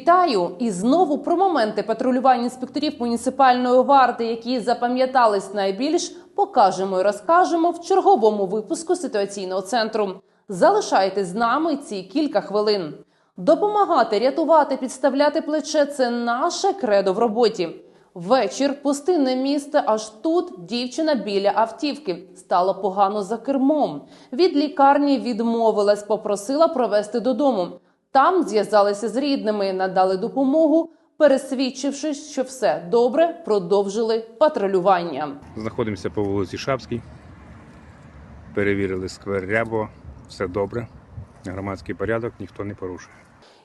Вітаю! І знову про моменти патрулювання інспекторів муніципальної варти, які запам'ятались найбільш, покажемо і розкажемо в черговому випуску ситуаційного центру. Залишайтесь з нами ці кілька хвилин. Допомагати, рятувати, підставляти плече це наше кредо в роботі. Вечір, пустинне місце, аж тут дівчина біля автівки. Стало погано за кермом. Від лікарні відмовилась, попросила провести додому. Там зв'язалися з рідними, надали допомогу. Пересвідчившись, що все добре, продовжили патрулювання. Знаходимося по вулиці Шапській. Перевірили сквер Рябо. Все добре. Громадський порядок ніхто не порушує.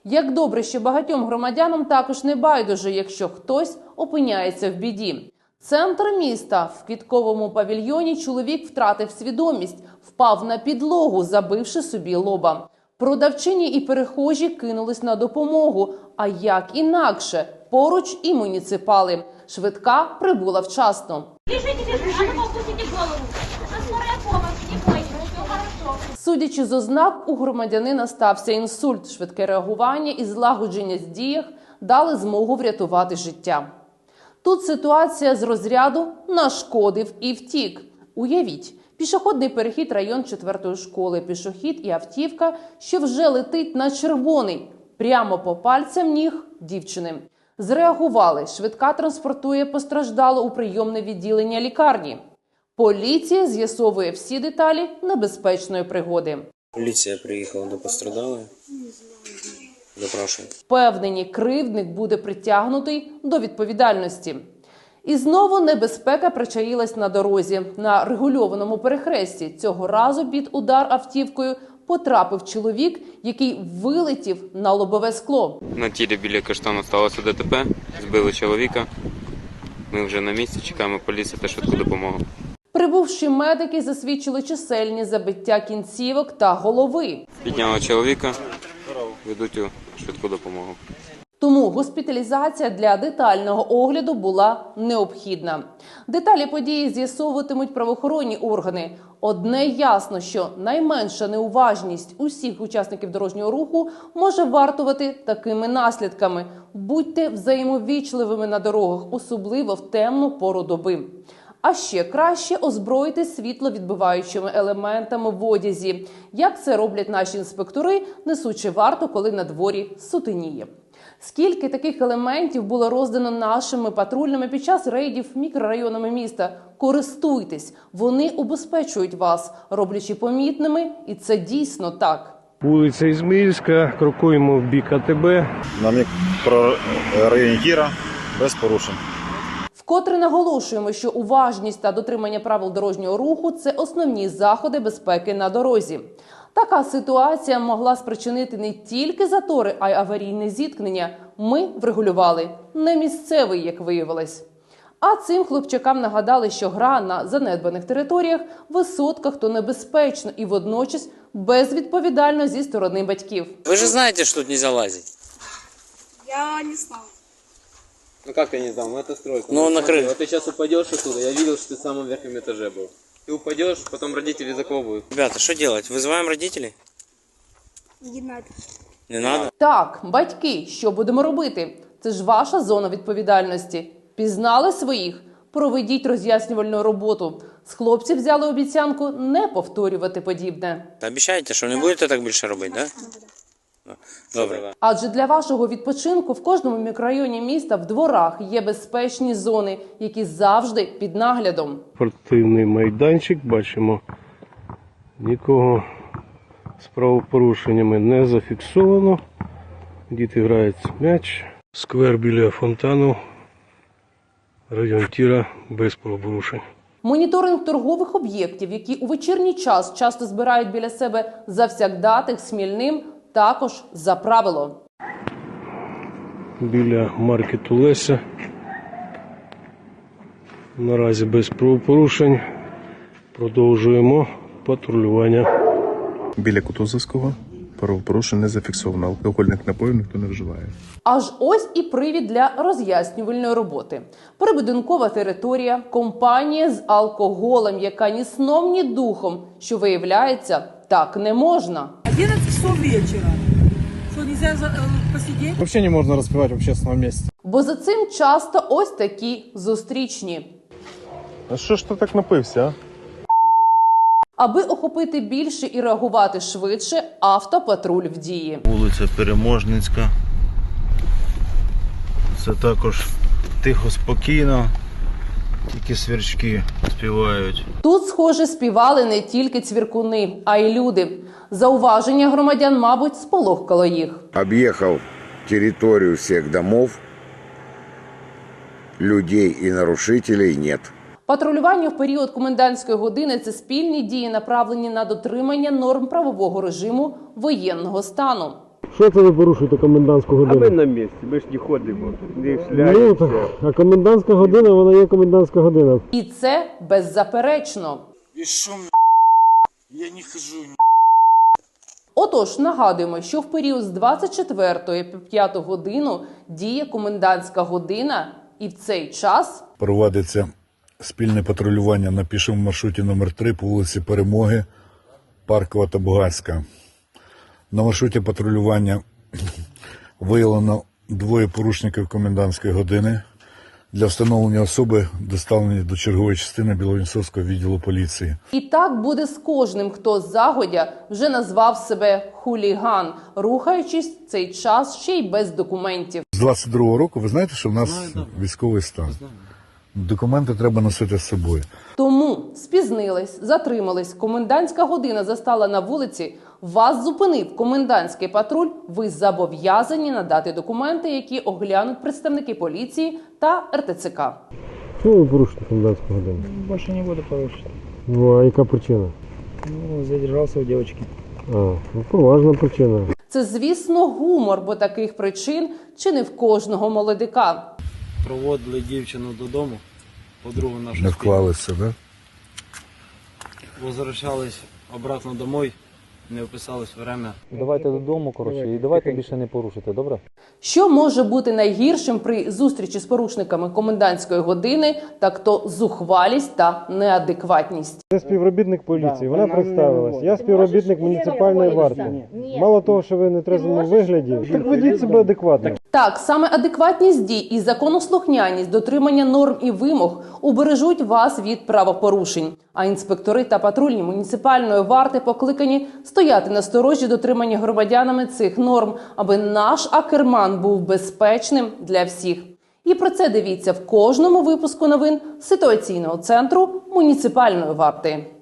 Як добре, що багатьом громадянам також не байдуже, якщо хтось опиняється в біді. Центр міста в квітковому павільйоні чоловік втратив свідомість, впав на підлогу, забивши собі лоба. Продавчині і перехожі кинулись на допомогу. А як інакше, поруч і муніципали. Швидка прибула вчасно. А голову. Хорошо. Судячи з ознак, у громадянина стався інсульт. Швидке реагування і злагодження з діях дали змогу врятувати життя. Тут ситуація з розряду нашкодив і втік. Уявіть, пішохідний перехід район 4 школи, пішохід і автівка, що вже летить на червоний, прямо по пальцям ніг дівчини. Зреагували. Швидка транспортує постраждало у прийомне відділення лікарні. Поліція з'ясовує всі деталі небезпечної пригоди. Поліція приїхала до пострадалої. Допрашує. Впевнені, кривдник буде притягнутий до відповідальності. І знову небезпека причаїлась на дорозі на регульованому перехресті. Цього разу під удар автівкою потрапив чоловік, який вилетів на лобове скло. На тілі біля каштану сталося ДТП, збили чоловіка. Ми вже на місці чекаємо поліцію та швидку допомогу. Прибувши медики, засвідчили чисельні забиття кінцівок та голови. Підняли чоловіка, ведуть у швидку допомогу. Тому госпіталізація для детального огляду була необхідна. Деталі події з'ясовуватимуть правоохоронні органи. Одне ясно, що найменша неуважність усіх учасників дорожнього руху може вартувати такими наслідками. Будьте взаємовічливими на дорогах, особливо в темну пору доби. А ще краще озброїти світловідбиваючими елементами в одязі, як це роблять наші інспектори, несучи варту, коли на дворі сутеніє. Скільки таких елементів було роздано нашими патрульними під час рейдів мікрорайонами міста? Користуйтесь, вони убезпечують вас, роблячи помітними, і це дійсно так. Вулиця Ізмаїльська, крокуємо в бік АТБ. на мікрорайоні Кіра без порушень. Вкотре наголошуємо, що уважність та дотримання правил дорожнього руху це основні заходи безпеки на дорозі. Така ситуація могла спричинити не тільки затори, а й аварійне зіткнення. Ми врегулювали не місцевий, як виявилось. А цим хлопчакам нагадали, що гра на занедбаних територіях, висотках то небезпечно і водночас безвідповідально зі сторони батьків. Ви ж знаєте, що тут нельзя лазити. Я не знал. Ну как я не знал, ну это стройка. Ну, Вот на смотри, крыше. Вот ты сейчас упадешь оттуда, я видел, что ты в самом верхнем этаже был. Ты упадешь, потом родители заковывают. Ребята, що делать? Визиваємо родителей? Не надо. Не надо? Так, батьки, що будемо робити? Це ж ваша зона відповідальності. Пізнали своїх? Проведіть роз'яснювальну роботу. З хлопців взяли обіцянку не повторювати подібне. Та обіцяєте, що не будете так більше робити, да? Добре. Адже для вашого відпочинку в кожному мікрорайоні міста в дворах є безпечні зони, які завжди під наглядом. Спортивний майданчик. Бачимо, нікого з правопорушеннями не зафіксовано. Діти грають м'яч. Сквер біля фонтану. Район Тіра без правопорушень. Моніторинг торгових об'єктів, які у вечірній час часто збирають біля себе завсягдатих смільним, також за правило. Біля маркету Леся. Наразі без правопорушень. Продовжуємо патрулювання. Біля Кутузовського правопорушень не зафіксовано. Алкогольних напоїв ніхто не вживає. Аж ось і привід для роз'яснювальної роботи. Прибудинкова територія, компанія з алкоголем, яка ні сном, ні духом, що виявляється, так не можна. 11 часов вечера. Что нельзя э, посидеть? Вообще не можно распивать в общественном месте. Бо за цим часто ось такі зустрічні. А що ж ти так напився, а? Аби охопити більше і реагувати швидше, автопатруль в дії. Вулиця Переможницька. Це також тихо, спокійно, тільки свірчки співають. Тут, схоже, співали не тільки цвіркуни, а й люди. Зауваження громадян, мабуть, сполохкало їх. Объехал территорию всех домов, людей и нарушителей нет. Патрулювання в період комендантської години це спільні дії, направлені на дотримання норм правового режиму воєнного стану. Що це ви порушуєте комендантську годину? Ми на месте, мы ж не ходимо, не Ну, так, а комендантська година, вона є комендантська година. І це беззаперечно. І що, я не хожу. Отож, нагадуємо, що в період з 24 по 5 годину діє комендантська година, і в цей час Проводиться спільне патрулювання на пішому маршруті номер 3 по вулиці Перемоги, Паркова та Бугарська. На маршруті патрулювання виявлено двоє порушників комендантської години. Для встановлення особи доставлені до чергової частини Біловінцовського відділу поліції. І так буде з кожним, хто загодя вже назвав себе хуліган, рухаючись цей час ще й без документів. З 22-го року ви знаєте, що в нас військовий стан. Документи треба носити з собою. Тому спізнились, затримались. Комендантська година застала на вулиці. Вас зупинив комендантський патруль. Ви зобов'язані надати документи, які оглянуть представники поліції та РТЦК. Що ви порушуєте комендантську годину? Больше не буду порушить. Ну, а яка причина? Ну, задержался у девочки. А, ну, поважна причина. Це, звісно, гумор, бо таких причин чи не в кожного молодика. Проводили дівчину додому, подругу нашу. Не вклалися, да? Возвращались обратно домой, не вписались в время. Давайте додому, коротше, і давайте більше не порушити, добре? Що може бути найгіршим при зустрічі з порушниками комендантської години, так то зухвалість та неадекватність. Це співробітник поліції. Вона представилась. Я співробітник муніципальної варти. Мало того, що ви не трезвому вигляді, так ведіть себе адекватно. Так, саме адекватність дій і законослухняність, дотримання норм і вимог убережуть вас від правопорушень. А інспектори та патрульні муніципальної варти покликані стояти на сторожі дотримання громадянами цих норм, аби наш акерман був безпечним для всіх. І про це дивіться в кожному випуску новин ситуаційного центру муніципальної варти.